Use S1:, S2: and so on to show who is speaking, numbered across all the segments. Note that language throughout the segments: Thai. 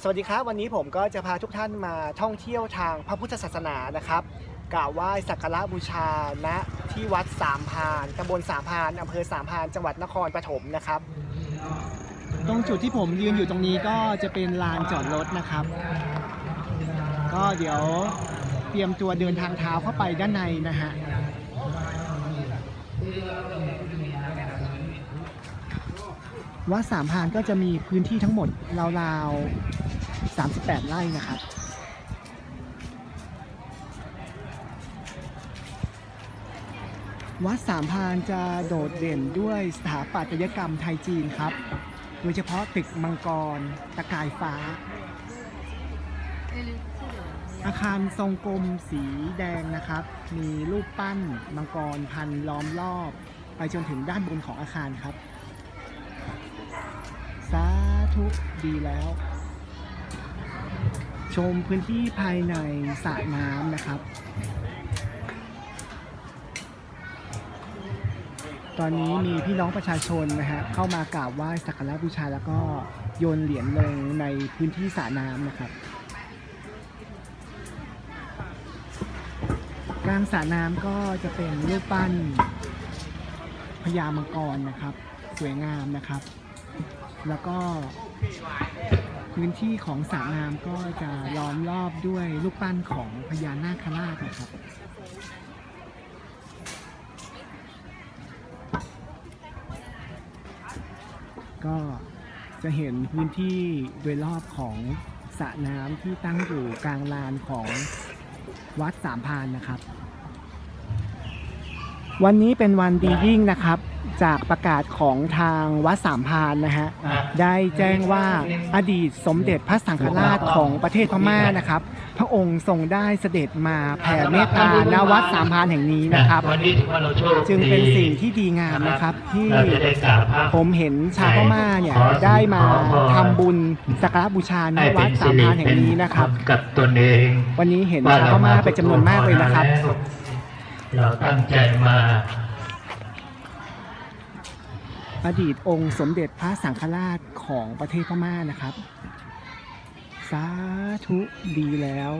S1: สวัสดีครับ วันนี้ผมก็จะพาทุกท่านมาท่องเที่ยวทางพระพุทธศาสนานะครับกราบไหว้สักการะบูชาณที่วัดสามพานตำบลสามพานอำเภอสามพานจังหวัดนครปฐมนะครับ ตรงจุดที่ผมยืนอยู่ตรงนี้ก็จะเป็นลานจอดรถนะครับ ก็เดี๋ยวเตรียมตัวเดินทางเท้าเข้าไปด้านในนะฮะ วัดสามพานก็จะมีพื้นที่ทั้งหมดราวๆ 38 ไร่นะครับ วัดสามพานจะโดดเด่นด้วยสถาปัตยกรรมไทยจีนครับ โดยเฉพาะตึกมังกร ตะกายฟ้า อาคารทรงกลมสีแดงนะครับ มีรูปปั้นมังกรพันล้อมรอบ ไปจนถึงด้านบนของอาคารครับ สาธุดีแล้ว ชมพื้นที่ภายในสระน้ำนะครับ ตอนนี้มีพี่น้องประชาชนนะฮะเข้ามากราบไหว้สักการะบูชาแล้วก็โยนเหรียญลงในพื้นที่สระน้ำนะครับกลางสระน้ำก็จะเป็นรูปปั้นพญามังกรนะครับ สวยงามนะครับ แล้วก็พื้นที่ของสระน้ำก็จะล้อมรอบด้วยรูปปั้นของพญานาคราชนะครับ ก็จะเห็นพื้นที่โดยรอบของสระน้ำที่ตั้งอยู่กลางลานของวัดสามพานนะครับ วันนี้เป็นวันดียิ่งนะครับ จากประกาศของทางวัดสามพรานนะฮะได้แจ้งว่าอดีตสมเด็จพระสังฆราชของประเทศพม่านะครับ พระองค์ทรงได้เสด็จมาแผ่เมตตาณวัดสามพรานแห่งนี้นะครับ
S2: วันนี้ถือว่าเราโชค
S1: จึงเป็น
S2: ดี
S1: สิ่งที่ดีงามนะครับที่
S2: เราจะได้กราบพระ
S1: ผมเห็นชาวพม่าเนี่ยได้มาทำบุญสักการะบูชาณ
S2: ให้
S1: วั
S2: เป็
S1: ด
S2: น
S1: สามพรานแห่งนี้นะครับ
S2: กับตนเอง
S1: วันนี้เห็นชาวพม่าเป็นจำนวนมากเลยนะครับ
S2: เราตั้งใจมา
S1: อดีตองค์สมเด็จพระสังฆราชของประเทศพม่านะครับ สาธุดีแล้ว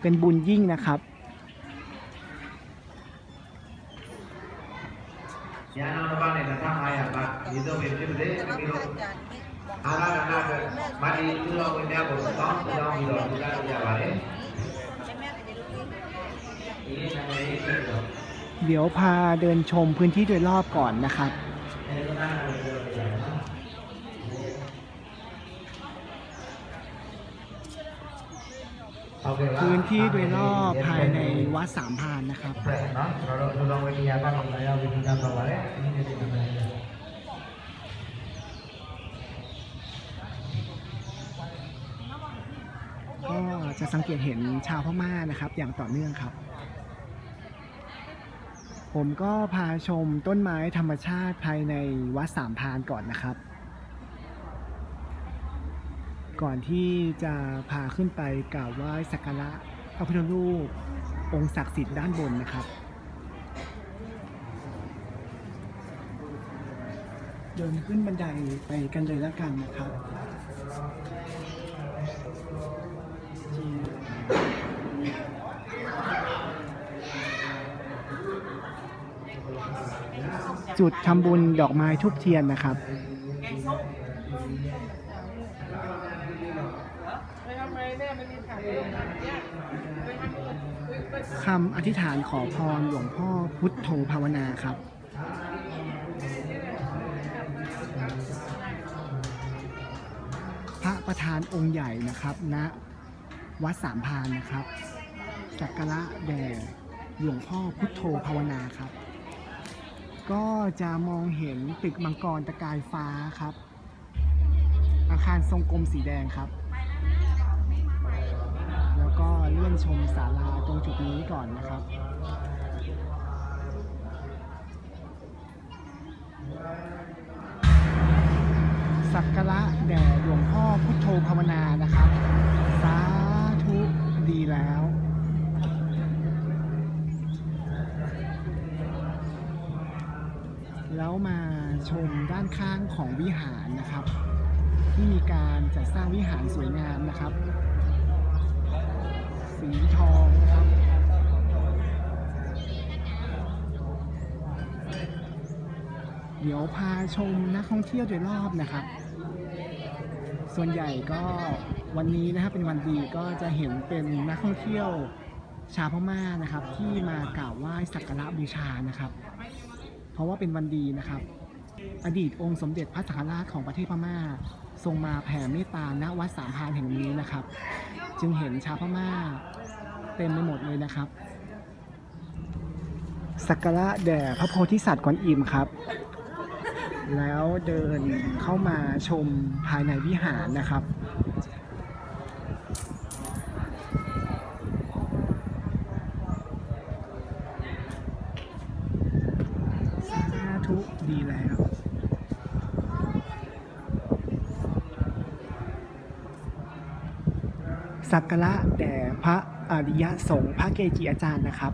S1: เป็นบุญยิ่งนะครับ
S3: ยานาบานเนี่ยถ้าใครบัตรยินดีเป็นที่ประ
S1: เท
S3: ศมีโลกอาราธนากิ
S1: ด
S3: มาดีเพื่อวิญญาณบุต้องต้องมีโลกที่ได้
S1: ยาา
S3: ลเนี่ทำไมนี่เกิด
S1: วพาเดินชมพื้นที่โดยรอบก่อนนะครับพื้นที่โดยรอบภายในวัดสามพรานนะครับ
S3: kalau tolong ini apa saya bikinkan balik ini jadi namanya
S1: ก็จะสังเกตเห็นชาวพม่านะครับ อย่างต่อเนื่องครับ ผมก็พาชมต้นไม้ธรรมชาติภายในวัดสามพานก่อนนะครับ ก่อนที่จะพาขึ้นไปกราบไหว้สักการะพระพุทธรูปองค์ศักดิ์สิทธิ์ด้านบนนะครับ เดินขึ้นบันไดไปกันเลยแล้วกันนะครับ จุดทำบุญดอกไม้ทุบเทียนนะครับ คำอธิษฐานขอพรหลวงพ่อพุทโธภาวนาครับพระประธานองค์ใหญ่นะครับณวัดสามพานนะครับสักการะแด่หลวงพ่อพุทโธภาวนาครับ ก็จะมองเห็นตึกมังกรตะกายฟ้าครับ อาคารทรงกลมสีแดงครับ แล้วก็เลื่อนชมศาลาตรงจุดนี้ก่อนนะครับสักการะแด่หลวงพ่อพุทโธภาวนานะครับ สาธุดีแล้ว แล้วมาชมด้านข้างของวิหารนะครับ ที่มีการจัดสร้างวิหารสวยงามนะครับ สีทองนะครับเดี๋ยวพาชมนักท่องเที่ยวโดยรอบนะครับ ส่วนใหญ่ก็วันนี้นะครับเป็นวันดีก็จะเห็นเป็นนักท่องเที่ยวชาวพม่านะครับ ที่มากราบไหว้สักการะบูชานะครับ เพราะว่าเป็นวันดีนะครับ อดีตองค์สมเด็จพระสังฆราชของประเทศพม่า ทรงมาแผ่เมตตาณวัดสามพานแห่งนี้นะครับ จึงเห็นชาวพม่าเต็มไปหมดเลยนะครับสักการะแด่พระโพธิสัตว์กวนอิมครับ แล้วเดินเข้ามาชมภายในวิหารนะครับ สาธุดีแล้ว สักการะแด่พระอริยสงฆ์พระเกจิอาจารย์นะครับ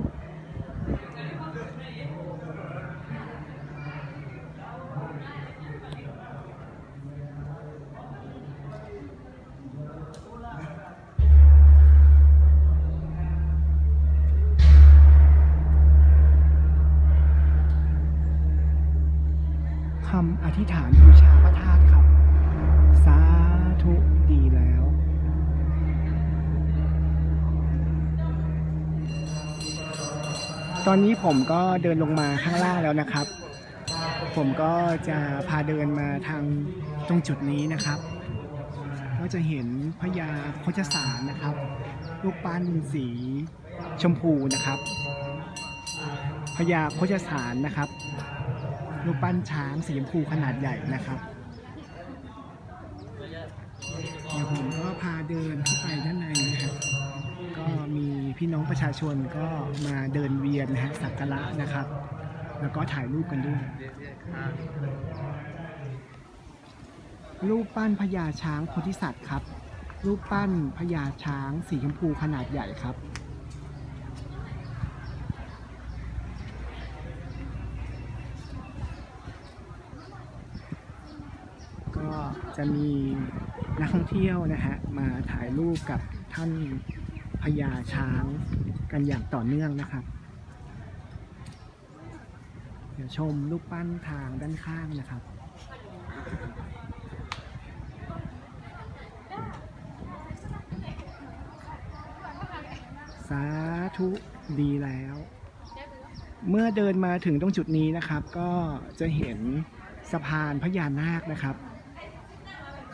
S1: คำอธิษฐานบูชาพระธาตุครับ สาธุดีแล้ว ตอนนี้ผมก็เดินลงมาข้างล่างแล้วนะครับ ผมก็จะพาเดินมาทางตรงจุดนี้นะครับ ก็จะเห็นพญาโคชสารนะครับรูปปั้นสีชมพูนะครับพญาโคชสารนะครับรูปปั้นช้างสีชมพูขนาดใหญ่นะครับเดี๋ยวผมก็พาเดินเข้าไปด้านในนะครับ มีพี่น้องประชาชนก็มาเดินเวียนนะฮะสักการะนะครับ แล้วก็ถ่ายรูปกันด้วย รูปปั้นพญาช้างโพธิสัตว์ครับ รูปปั้นพญาช้างสีชมพูขนาดใหญ่ครับก็จะมีนักท่องเที่ยวนะฮะมาถ่ายรูปกับท่าน พญาช้างกันอย่างต่อเนื่องนะครับ เดี๋ยวชมรูปปั้นทางด้านข้างนะครับสาธุดีแล้ว เมื่อเดินมาถึงตรงจุดนี้นะครับ ก็จะเห็นสะพานพญานาคนะครับ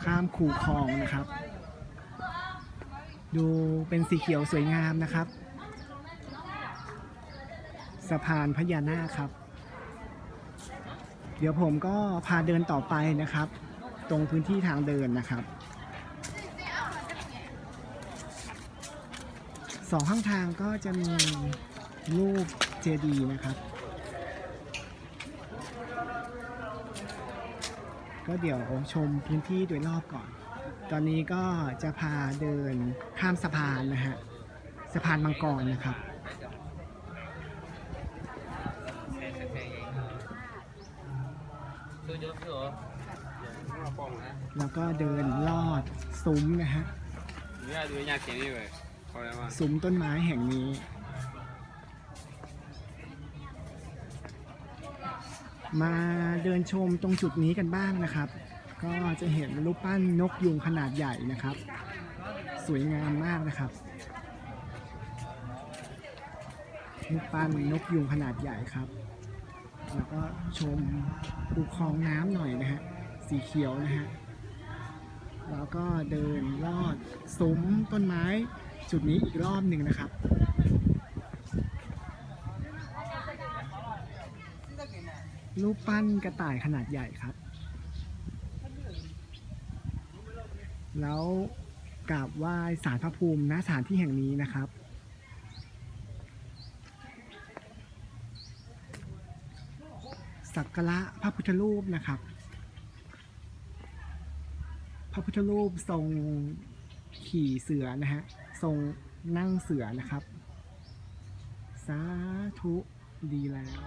S1: ข้ามคูคลองนะครับ ดูเป็นสีเขียวสวยงามนะครับ สะพานพญานาคครับ เดี๋ยวผมก็พาเดินต่อไปนะครับ ตรงพื้นที่ทางเดินนะครับสองข้างทางก็จะมีรูปเจดีย์นะครับ ก็เดี๋ยวชมพื้นที่โดยรอบก่อน ตอนนี้ก็จะพาเดินข้ามสะพานนะฮะสะพานมังกรนะครับแล้วก็เดินลอดซุ้มนะฮะซุ้มต้นไม้แห่งนี้ มาเดินชมตรงจุดนี้กันบ้างนะครับ ก็จะเห็นรูปปั้นนกยุงขนาดใหญ่นะครับ สวยงามมากนะครับรูปปั้นนกยุงขนาดใหญ่ครับ แล้วก็ชมภูคลองน้ำหน่อยนะฮะสีเขียวนะฮะแล้วก็เดินลอดซุ้มต้นไม้จุดนี้อีกรอบหนึ่งนะครับรูปปั้นกระต่ายขนาดใหญ่ครับ แล้วกราบไหว้สารพระภูมิณสถานที่แห่งนี้นะครับสักการะพระพุทธรูปนะครับ พระพุทธรูปทรงขี่เสือนะฮะ ทรงนั่งเสือนะครับ สาธุดีแล้ว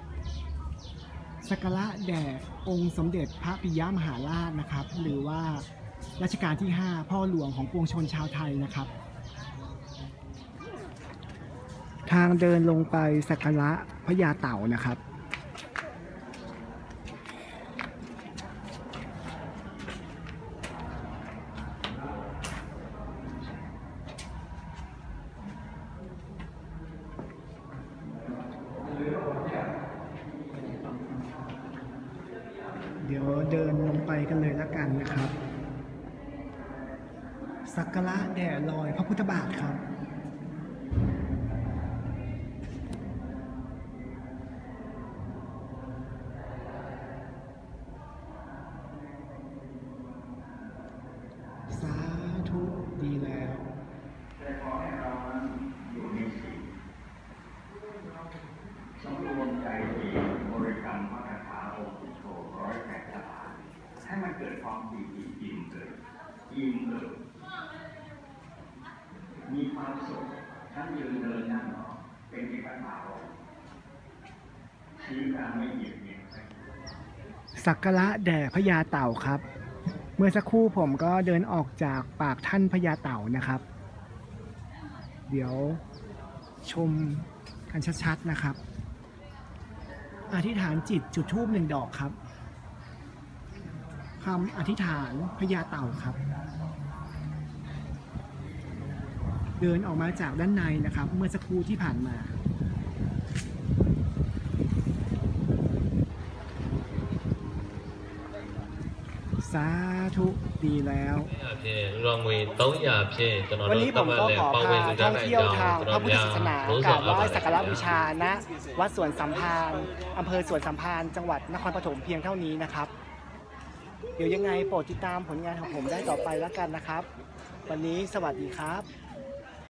S1: สักการะแด่องค์สมเด็จพระปิยมหาราชนะครับ หรือว่า รัชกาลที่ 5 พ่อหลวงของปวงชนชาวไทยนะครับ ทางเดินลงไปสักการะพญาเต่านะครับ เดี๋ยวเดินลงไปกันเลยละกันนะครับ สักการะแด่ลอยพระพุทธบาทครับ สาธุดีแล้ว
S4: ในของนี้เรานั้นอยู่ในสำรวมใจดีบริกรรมพระคาถาองค์โธร้อยแปดคาถาให้มันเกิดความปีอิ่มเกิดอิ่มเกิดมีความสุข ทั้งยืนเดินนั่งนอนเป็นที่ปัญหาชีวิตการไม่เหยียดเหยียด
S1: สักการะแด่พญาเต่าครับ เมื่อสักครู่ผมก็เดินออกจากปากท่านพญาเต่านะครับ เดี๋ยวชมกันชัดๆนะครับ อธิษฐานจิตจุดทูบหนึ่งดอกครับคำอธิษฐานพญาเต่าครับ เดินออกมาจากด้านในนะครับ เมื่อสักครู่ที่ผ่านมา สาธุดีแล้ว
S5: วั
S1: วัน
S5: น
S1: นี้
S5: นี้
S1: ผ
S5: ผ
S1: ม
S5: มก็
S1: ก็
S5: ข
S1: ขอ
S5: อ
S1: พาท่ออง
S5: เที่
S1: เที่ยวทางพระพุทธศาสนา กกาล่ไหว้สักการบูชาณวัดสวนสัมพันธ์อำเภอสวนสัมพันธ์จังหวัดนครปฐมเพียงเท่านี้นะครับ เดี๋ยวยังไงโปรดติดตามผลงานของผมได้ต่อไปแล้วกันนะครับ วันนี้สวัสดีครับ